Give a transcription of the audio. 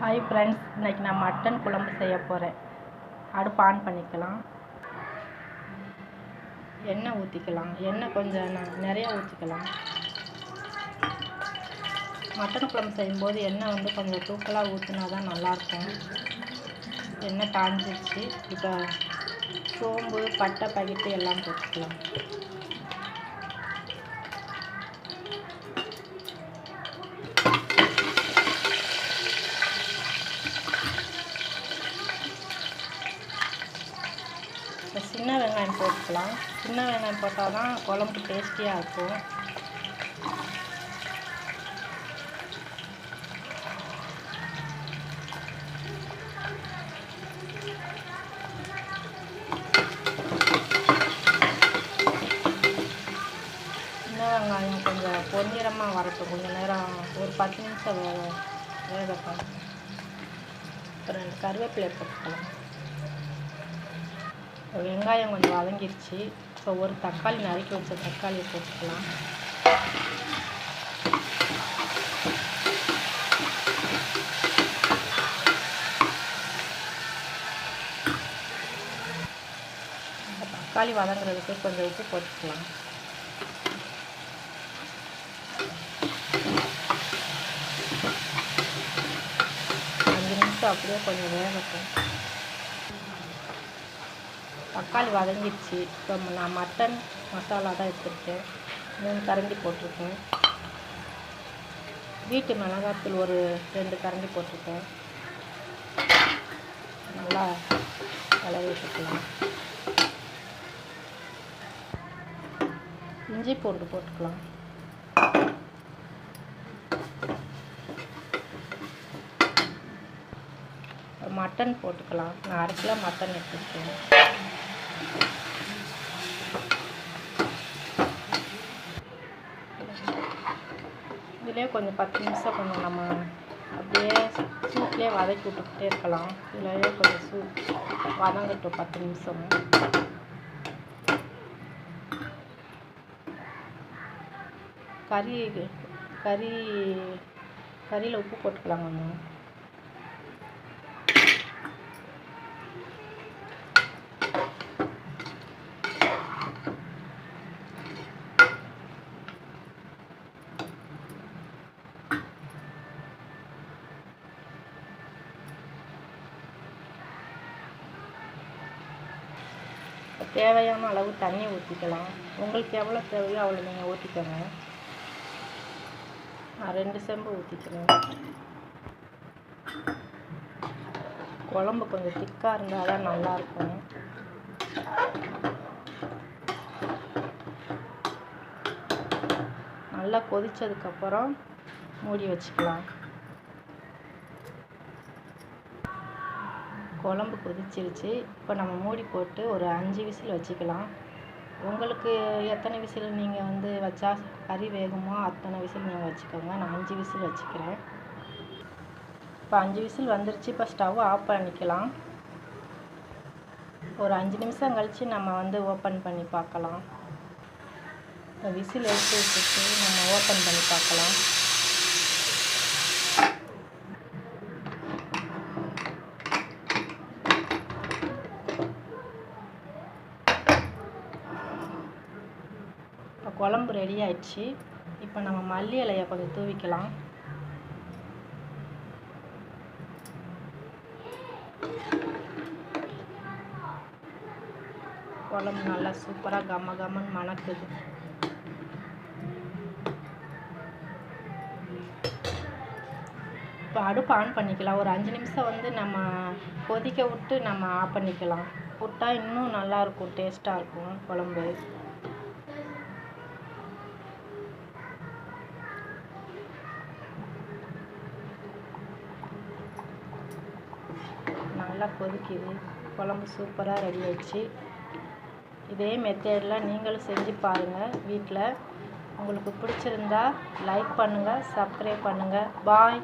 Hi friends இன்றைக்கி நான் mutton குழம்பு செய்ய போகிறேன் அடுப்பு ஆன் பண்ணிக்கலாம். எண்ணெய் ஊற்றிக்கலாம் எண்ணெய் கொஞ்சம் ந- நிறையா ஊற்றிக்கலாம் மட்டன் குழம்பு செய்யும்போது எண்ணெய் வந்து கொஞ்சம் தூக்கலாக ஊற்றினா தான் நல்லாயிருக்கும் எண்ணெய் காஞ்சிருச்சு. இப்போ சோம்பு பட்டை பகிட்டு எல்லாம் போட்டுக்கலாம். இப்போ சின்ன வெங்காயம் போட்டுக்கலாம். சின்ன வெங்காயம் போட்டால் தான் குழம்பு டேஸ்டியாக இருக்கும். சின்ன வெங்காயம் கொஞ்சம் பொன்னிறமாக வரட்டும். கொஞ்சம் நேரம் ஒரு பத்து நிமிஷம் வேக வேகட்டும். அப்புறம் கருவேப்பிலை போட்டுக்கலாம். வெங்காயம் கொஞ்சம் வதங்கிருச்சு. இப்போ ஒரு தக்காளி நறுக்கி வச்ச தக்காளியை போட்டுக்கலாம். தக்காளி வதங்குறதுக்கு கொஞ்சம் உப்பு போட்டுக்கலாம். அஞ்சு நிமிஷம் அப்படியே கொஞ்சம் வேகட்டும். தக்காளி வதங்கிடுச்சு. இப்போ நான் மட்டன் மசாலா தான் எடுத்துருக்கேன். மூணு கரண்டி போட்டிருக்கேன். வீட்டு மிளகாத்தூள் ஒரு ரெண்டு கரண்டி போட்டிருக்கேன். நல்லா கலரி விட்டுக்கலாம் இஞ்சி பூண்டு போட்டுக்கலாம். மட்டன் போட்டுக்கலாம். நான் அரை கிலோ மட்டன் எடுத்துருக்கேன். இதுலேயே கொஞ்சம் பத்து நிமிஷம் கொஞ்சம் நம்ம அப்படியே சூட்லேயே வதக்கி விட்டுக்கிட்டே இருக்கலாம். இதுலேயே கொஞ்சம் சூ வதங்கட்டும் பத்து நிமிஷம். கறி கறி கறியில் உப்பு போட்டுக்கலாம் கொஞ்சம் தேவையான அளவு தண்ணி ஊற்றிக்கலாம் உங்களுக்கு எவ்வளோ தேவையோ அவ்வளோ நீங்கள் ஊற்றிக்கோங்க நான் ரெண்டு செம்பு ஊற்றிக்கிறேன் குழம்பு கொஞ்சம் திக்காக இருந்தால் தான் நல்லாயிருக்கும் நல்லா கொதித்ததுக்கப்புறம் மூடி வச்சுக்கலாம். குழம்பு கொதிச்சிருச்சு. இப்போ நம்ம மூடி போட்டு ஒரு அஞ்சு விசில் வச்சுக்கலாம். உங்களுக்கு எத்தனை விசில் நீங்கள் வந்து வச்சா கறி வேகுமோ அத்தனை விசில் நீங்கள் வச்சுக்கோங்க. நான் அஞ்சு விசில் வச்சுக்கிறேன். இப்போ அஞ்சு விசில் வந்துருச்சு. இப்போ ஸ்டவ் ஆஃப் பண்ணிக்கலாம். ஒரு அஞ்சு நிமிஷம் கழித்து நம்ம வந்து ஓப்பன் பண்ணி பார்க்கலாம். இப்போ விசில் எடுத்து வச்சுட்டு நம்ம ஓப்பன் பண்ணி பார்க்கலாம் இப்போ குழம்பு ரெடி ஆயிடுச்சு. இப்போ நம்ம மல்லி இலையை கொஞ்சம் தூவிக்கலாம். குழம்பு நல்லா சூப்பராக கம கமன்னு மணக்குது. இப்போ அடுப்பு ஆன் பண்ணிக்கலாம். ஒரு அஞ்சு நிமிஷம் வந்து நம்ம கொதிக்க விட்டு நம்ம ஆஃப் பண்ணிக்கலாம். விட்டா இன்னும் நல்லாயிருக்கும் டேஸ்ட்டாக இருக்கும் குழம்பு. நல்லா கொதிக்குது. குழம்பு சூப்பராக ரெடி ஆயிடுச்சு. இதே மெத்தேடில் நீங்களும் செஞ்சு பாருங்கள் வீட்டில் உங்களுக்கு பிடிச்சிருந்தா லைக் பண்ணுங்கள் சப்ஸ்கிரைப் பண்ணுங்கள் பாய்